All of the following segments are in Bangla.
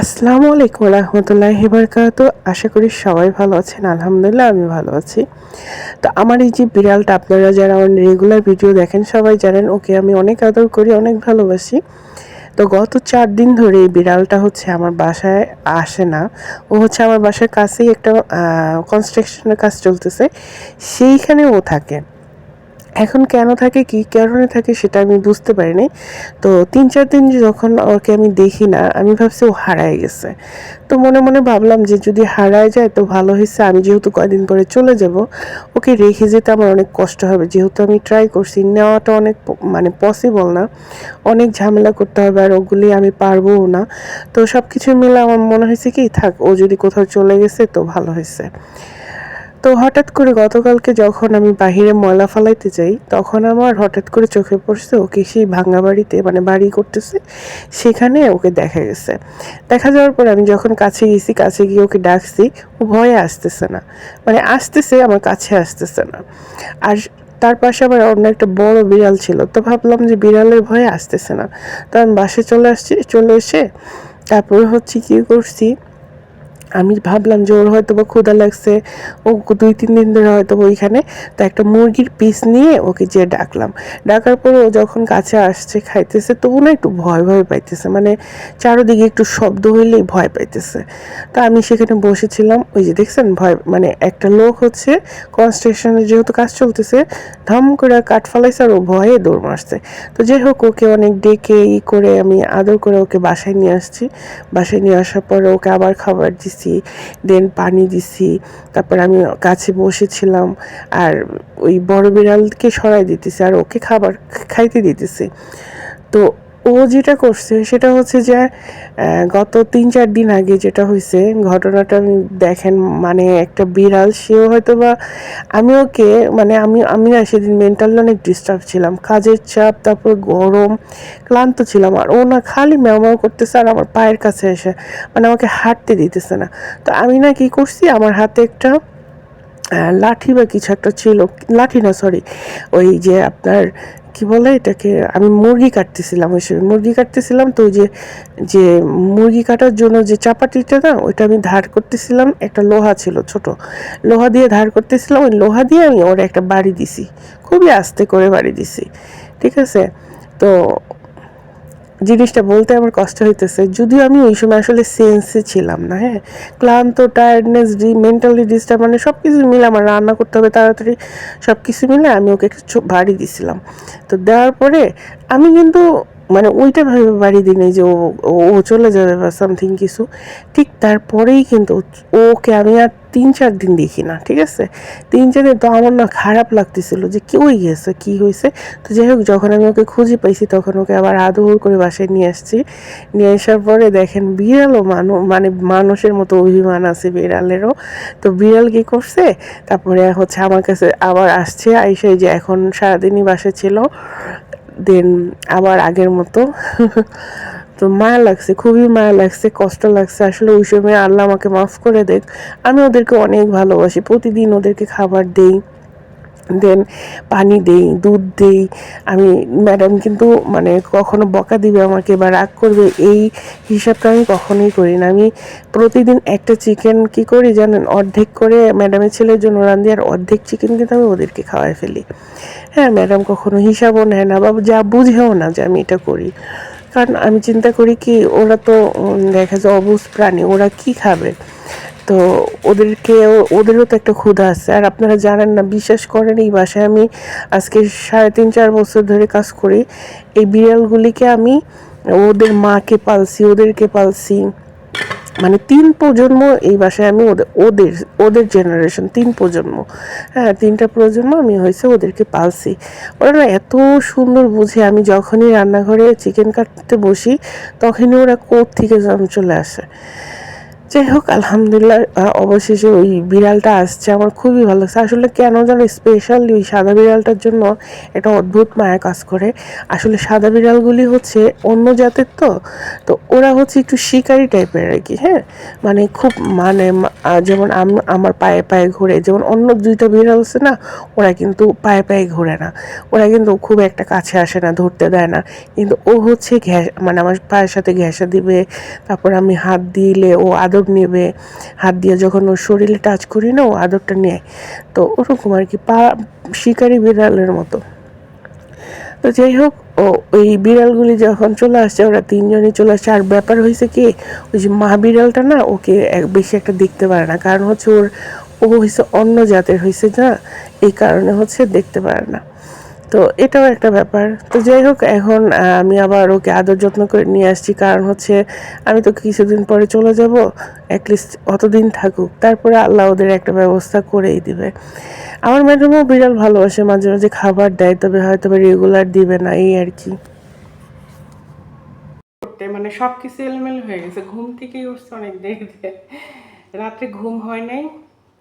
আসসালামু আলাইকুম রহমতুল্লাহ হিবারকাত আশা করি সবাই ভালো আছেন, আলহামদুলিল্লাহ আমি ভালো আছি। তো আমার এই যে বিড়ালটা, আপনারা যারা আমার রেগুলার ভিডিও দেখেন, সবাই জানেন, ওকে আমি অনেক আদর করি, অনেক ভালোবাসি। তো গত চার দিন ধরে এই বিড়ালটা হচ্ছে আমার বাসায় আসে না। ও হচ্ছে আমার বাসার কাছেই একটা কনস্ট্রাকশনের কাজ চলতেছে। সেইখানে ও থাকে। এখন কেন থাকে, কি কারণে থাকে সেটা আমি বুঝতে পারিনি। তো তিন চার দিন যখন ওকে আমি দেখি না, আমি ভাবছি ও হারায় গেছে। তো মনে মনে ভাবলাম যে যদি হারায় যায় তো ভালো হয়েছে আমি যেহেতু কয়দিন পরে চলে যাব, ওকে রেখে যেতে আমার অনেক কষ্ট হবে। যেহেতু আমি ট্রাই করছি, নেওয়াটা অনেক মানে পসিবল না। অনেক ঝামেলা করতে হবে আর ওগুলি আমি পারবও না। তো সব কিছু মিলে আমার মনে হয়েছে কি, থাক, ও যদি কোথাও চলে গেছে তো ভালো হয়েছে। তো হঠাৎ করে গতকালকে যখন আমি বাহিরে ময়লা ফালাইতে যাই, তখন আমার হঠাৎ করে চোখে পড়ছে ওকে সেই ভাঙা বাড়িতে মানে বাড়ি করতেছে, সেখানে ওকে দেখা গেছে। দেখা যাওয়ার পর আমি যখন কাছে গেছি, কাছে গিয়ে ওকে ডাকছি, ও ভয়ে আসতেছে না। মানে আসতেছে, আমার কাছে আসতেছে না। আর তার পাশে আবার অন্য একটা বড় বিড়াল ছিল, তো ভাবলাম যে বিড়ালের ভয়ে আসতেছে না। তো আমি বাসে চলে আসছি, চলে এসে তারপরে হচ্ছে কি করছি আমি ভাবলাম যে ওর হয়তো বা ক্ষুধা লাগছে, ও দুই, তিন দিন ধরে হয়তো ওইখানে। তো একটা মুরগির পিস নিয়ে ওকে যেয়ে ডাকলাম। ডাকার পর ও যখন কাছে আসছে, খাইতেছে তো না একটু ভয় ভয় পাইতেছে। মানে চারোদিকে একটু শব্দ হইলেই ভয় পাইতেছে। তো আমি সেখানে বসেছিলাম। ওই যে দেখছেন, ভয় মানে একটা লোক হচ্ছে কনস্ট্রাকশনে যেহেতু কাজ চলতেছে, ধম করে কাঠ ফালাইছে আর ও ভয়ে দৌড় মারছে। তো যাই হোক, ওকে অনেক ডেকে ই করে আমি আদর করে ওকে বাসায় নিয়ে আসছি। বাসায় নিয়ে আসার পরে ওকে আবার খাবার দিছি দেন পানি দিছি, তারপর আমি কাছে বসেছিলাম আর ওই বড় বিড়ালকে সরাই দিতেছি আর ওকে খাবার, খাইতে দিতেছি। তো ও যেটা করছে সেটা হচ্ছে যে গত তিন চার দিন আগে যেটা হয়েছে ঘটনাটা দেখেন মানে একটা বিড়াল, সেও হয়তো বা আমি ওকে মানে আমি আমি না সেদিন মেন্টালি অনেক ডিস্টার্ব ছিলাম, কাজের চাপ, তারপর গরম, ক্লান্ত ছিলাম, আর ও না খালি ম্যাও করতেছে আর আমার পায়ের কাছে এসে মানে আমাকে হাঁটতে দিতেছে না। তো আমি না কি করছি, আমার হাতে একটা লাঠি বা কিছু একটা ছিল, লাঠি না সরি ওই যে আপনার কি বলে এটাকে? আমি মুরগি কাটতেছিলাম, ওই সময় মুরগি কাটতেছিলাম তো যে যে মুরগি কাটার জন্য যে চাপাটিটা না, ওইটা আমি ধার করতেছিলাম, একটা লোহা ছিল ছোট। লোহা দিয়ে ধার করতেছিলাম, ওই লোহা দিয়ে আমি ওর একটা বাড়ি দিছি। খুবই আস্তে করে বাড়ি দিছি, ঠিক আছে? তো জিনিসটা বলতে আমার কষ্ট হইতেছে। যদিও আমি ওই সময় আসলে সেন্সে ছিলাম না হ্যাঁ। ক্লান্ত টায়ার্ডনেস ডি মেন্টালি ডিস্টার্ব মানে সব কিছু মিলে আমার রান্না করতে হবে, তাড়াতাড়ি সব কিছু মিলে আমি ওকে একটু ভারী দিছিলাম। তো দেওয়ার পরে আমি কিন্তু মানে ওইটা ভেবে বাড়ি দিই নাই যে ও, ও- চলে যাবে বা সামথিং কিছু, ঠিক তারপরেই কিন্তু ওকে আমি আর তিন চার দিন দেখি না, ঠিক আছে? তিন চার দিন তো আমার না খারাপ লাগতেছিল যে কি ওই গেছে, কি হয়েছে? তো যাই হোক, যখন আমি ওকে খুঁজে পাইছি, তখন ওকে আবার আদর করে বাসায় নিয়ে আসছি। নিয়ে আসার পরে দেখেন বিড়ালও মানুষ মানে মানুষের মতো অভিমান আছে বিড়ালেরও। তো বিড়াল কি করছে? তারপরে হচ্ছে আমার কাছে আবার আসছে, আইসে যে এখন সারাদিনই বাসায় ছিল। দেন আবার আগের মতো। তো মায়া লাগছে, খুবই মায়া লাগছে, কষ্ট লাগছে। আসলে ওই সময় আল্লাহ আমাকে মাফ করে দেখ, আমি ওদেরকে অনেক ভালোবাসি। প্রতিদিন ওদেরকে খাবার দেই, দেন পানি দেই, দুধ দেই। আমি, ম্যাডাম কিন্তু মানে কখনো বকা দিবে আমাকে বা রাগ করবে, এই হিসাবটা আমি কখনোই করি না। আমি প্রতিদিন একটা চিকেন কি করি জানেন? অর্ধেক করে ম্যাডামের ছেলের জন্য রান্ধি আর অর্ধেক চিকেন কিন্তু আমি ওদেরকে খাওয়াই ফেলি। হ্যাঁ ম্যাডাম কখনো হিসাবও নেয় না বা যা বুঝেও না যে আমি এটা করি। কারণ আমি চিন্তা করি কি, ওরা তো দেখা যায় অবুজ প্রাণী, ওরা কি খাবে? তো ওদেরকে, ওদেরও তো একটা ক্ষুধা আছে। আর আপনারা জানেন না, বিশ্বাস করেন, এই বাসায় আমি আজকে সাড়ে তিন, চার বছর ধরে কাজ করি। এই বিড়ালগুলিকে আমি, ওদের মাকে পালছি, ওদেরকে পালছি। মানে তিন প্রজন্ম এই বাসায় আমি ওদের ওদের ওদের জেনারেশন তিন প্রজন্ম। হ্যাঁ তিনটা প্রজন্ম আমি হয়েছে ওদেরকে পালছি। ওরা না এত সুন্দর বুঝে, আমি যখনই রান্নাঘরে চিকেন কাটতে বসি, তখনই ওরা কোথ থেকে চলে আসে। যাই হোক, আলহামদুলিল্লাহ অবশেষে ওই বিড়ালটা আসছে। আমার খুবই ভালো লাগছে। আসলে কেন যেন স্পেশালি ওই সাদা বিড়ালটার জন্য এটা অদ্ভুত মায়া কাজ করে। আসলে সাদা বিড়ালগুলি হচ্ছে অন্য জাতের তো তো ওরা হচ্ছে একটু শিকারি টাইপের আর কি হ্যাঁ? মানে খুব মানে যেমন আম- আমার পায়ে পায়ে ঘুরে, যেমন অন্য দুইটা বিড়াল আছে না, ওরা কিন্তু পায়ে পায়ে ঘুরে না। ওরা কিন্তু খুব একটা কাছে আসে না, ধরতে দেয় না। কিন্তু ও হচ্ছে ঘ্যাস মানে আমার পায়ের সাথে ঘেঁষা দিবে, তারপর আমি হাত দিলে ও আদর নেবে, হাত দিয়ে যখন ওর শরীরে টাচ করি না, ও আদরটা নেয়। তো ওরকম আর কি, পা, শিকারি বিড়ালের মতো। তো যাই হোক, ও, ওই বিড়ালগুলি যখন চলে আসছে, ওরা তিনজনই চলে আসছে। আর ব্যাপার হয়েছে কি, ওই যে মা বিড়ালটা না, ওকে বেশি একটা দেখতে পারে না। কারণ হচ্ছে ওর, ও হয়েছে অন্য জাতের হয়েছে না এই কারণে হচ্ছে দেখতে পারে না। তো এটাও একটা ব্যাপার। তো যাই হোক এখন আমি আবার ওকে আদর যত্ন করে নিয়ে আসছি। কারণ হচ্ছে, আমি তো কিছুদিন পরে চলে যাব। অ্যাটলিস্ট অতদিন থাকুক। তারপরে আল্লাহ ওদের একটা ব্যবস্থা করেই দিবে। আমার ম্যাডামও বিড়াল ভালোবাসে মাঝে মাঝে। খাবার দেয়, তবে হয়তো রেগুলার দিবে না, এই আর কি। মানে সব কিছু এলোমেলো হয়ে গেছে। ঘুম থেকেই উঠছে অনেক দেরিতে। রাত্রে ঘুম হয় নাই।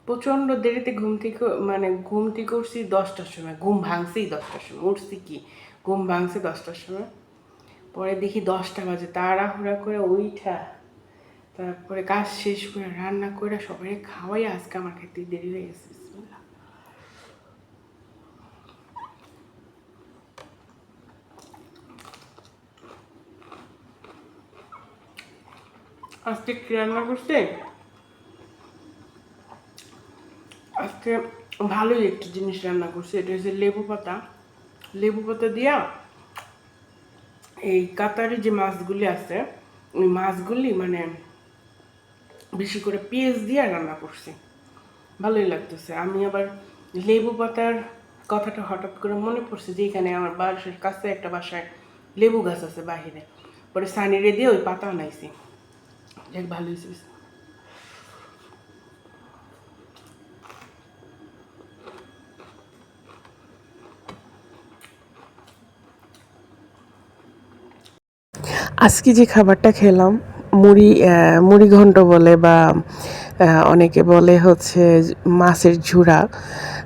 প্রচণ্ড দেরিতে ঘুম থেকে মানে ঘুম থেকে উঠছি দশটার সময়। ঘুম ভাঙছেই দশটার সময়। উঠছি কি? ঘুম ভাঙছে দশটার সময়। পরে দেখি দশটা বাজে। তাড়াহুড়া করে উইঠা, তারপরে কাজ শেষ করে রান্না করে সবাই খাওয়াই। আজকে আমার খেতে দেরি হয়ে গেছে। আজকে কি রান্না করছে আজকে ভালোই একটা জিনিস রান্না করছি, এটা হচ্ছে লেবু পাতা। লেবু পাতা দিয়া এই কাতারি যে মাছগুলি আছে, ওই মাছগুলি মানে বেশি করে পেঁয়াজ দিয়ে রান্না করছি। ভালোই লাগতেছে। আমি আবার লেবু পাতার কথাটা হঠাৎ করে মনে পড়ছে যে এখানে আমার বাসার কাছে একটা বাসায় লেবু গাছ আছে বাহিরে। পরে সানিরে দিয়ে ওই পাতা আনাইছি। যাক ভালো হয়েছে আজকে যে খাবারটা খেলাম, মুড়ি মুড়ি ঘন্ট বলে বা অনেকে বলে হচ্ছে মাছের ঝুড়া।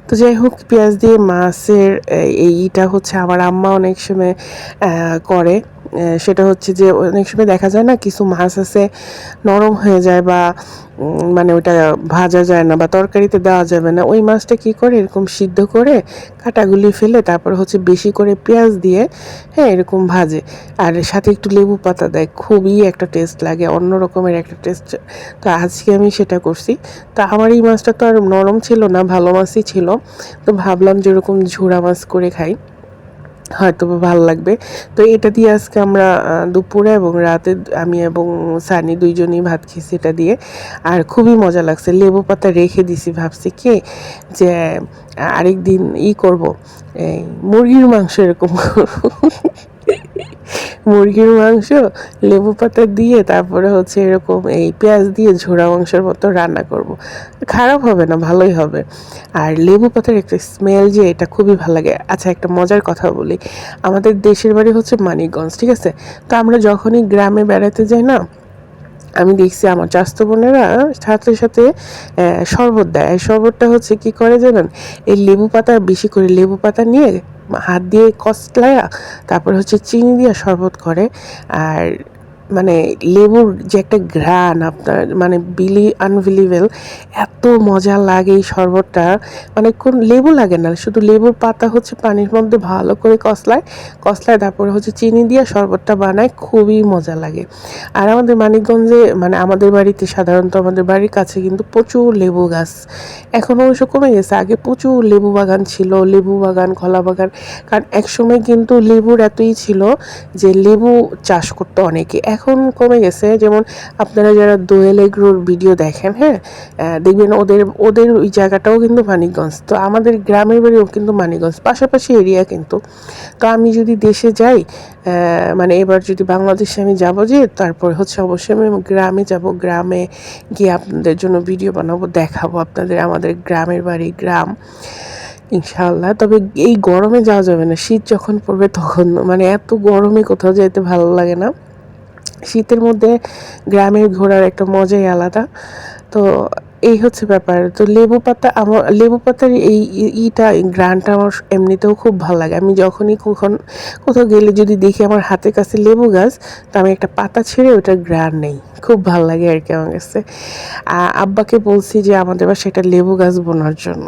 তো যাই হোক, পেঁয়াজ দিয়ে মাছের এইটা হচ্ছে আমার আম্মা অনেক সময় করে। সেটা হচ্ছে যে অনেক সময় দেখা যায় না, কিছু মাছ আছে নরম হয়ে যায় বা মানে ওটা ভাজা যায় না বা তরকারিতে দেওয়া যাবে না। ওই মাছটা কি করে? এরকম সিদ্ধ করে কাটাগুলি ফেলে তারপর হচ্ছে বেশি করে পেঁয়াজ দিয়ে হ্যাঁ এরকম ভাজে। আর সাথে একটু লেবু পাতা দেয়, খুবই একটা টেস্ট লাগে, অন্য রকমের একটা টেস্ট তো আজকে আমি সেটা করছি। তো আমার এই মাছটা তো আর নরম ছিল না, ভালো মাছই ছিল। তো ভাবলাম যেরকম ঝোড়া মাছ করে খাই। হয়তো ভালো লাগবে। তো এটা দিয়ে আজকে আমরা দুপুরে এবং রাতে আমি এবং সানি দুইজনেই ভাত খেয়েছি এটা দিয়ে। আর খুবই মজা লাগছে। লেবু পাতা রেখে দিছি, ভাবছি কে যে আরেক দিন ই করব। এই মুরগির মাংস এরকম। মুরগির মাংস, লেবু পাতা দিয়ে তারপরে হচ্ছে এরকম এই পেঁয়াজ দিয়ে ঝোড়া মাংসের মতো রান্না করব। খারাপ হবে না, ভালোই হবে। আর লেবু পাতার একটা স্মেল যে এটা খুবই ভালো লাগে। আচ্ছা একটা মজার কথা বলি। আমাদের দেশের বাড়ি হচ্ছে মানিকগঞ্জ, ঠিক আছে? তো আমরা যখনই গ্রামে বেড়াতে যাই না আমি দেখছি আমার চাস্ত বোনেরা সাথে সাথে শরবত দেয়। এই শরবতটা হচ্ছে কি করে জানেন? এই লেবু পাতা বেশি করে লেবু পাতা নিয়ে হাত দিয়ে কষ্ট লাগা তারপর হচ্ছে চিনি দিয়ে শরবত করে। আর মানে লেবুর যে একটা ঘ্রাণ আপনার মানে বিলি আনবিলিভেল এত মজা লাগে এই শরবতটা। মানে কোন লেবু লাগে না, শুধু লেবুর পাতা হচ্ছে পানির মধ্যে ভালো করে কসলায় কসলায় তারপরে হচ্ছে চিনি দিয়ে শরবতটা বানায়, খুবই মজা লাগে। আর আমাদের মানিকগঞ্জে মানে আমাদের বাড়িতে সাধারণত আমাদের বাড়ির কাছে কিন্তু প্রচুর লেবু গাছ। এখন অবশ্য কমে গেছে, আগে প্রচুর লেবু বাগান ছিল, লেবু বাগান, কলা বাগান, কারণ একসময় কিন্তু লেবুর এতই ছিল যে লেবু চাষ করতো অনেকে। এখন কমে গেছে। যেমন আপনারা যারা দোয়েল এগ্রোর ভিডিও দেখেন হ্যাঁ দেখবেন ওদের ওদের ওই জায়গাটাও কিন্তু মানিকগঞ্জ। তো আমাদের গ্রামের বাড়িও কিন্তু মানিকগঞ্জ, পাশাপাশি এরিয়া কিন্তু। তো আমি যদি দেশে যাই মানে এবার যদি বাংলাদেশে আমি যাব যে, তারপর হচ্ছে অবশ্যই আমি গ্রামে যাব, গ্রামে গিয়ে আপনাদের জন্য ভিডিও বানাবো, দেখাবো আপনাদের আমাদের গ্রামের বাড়ি, গ্রাম, ইনশাআল্লাহ। তবে এই গরমে যাওয়া যাবে না, শীত যখন পড়বে তখন মানে এত গরমে কোথাও যেতে ভালো লাগে না। শীতের মধ্যে গ্রামে ঘোরার একটা মজাই আলাদা। তো এই হচ্ছে ব্যাপার। তো লেবু পাতা আমার, লেবু পাতার এই ইটা গ্রানটা আমার এমনিতেও খুব ভালো লাগে। আমি যখনই কখন কোথাও গেলে যদি দেখি আমার হাতের কাছে লেবু গাছ, তো আমি একটা পাতা ছেড়ে ওটার গ্রান নেই। খুব ভালো লাগে আর কি আমার কাছে। আব্বাকে বলছি যে আমাদের বাসায় একটা লেবু গাছ বোনার জন্য।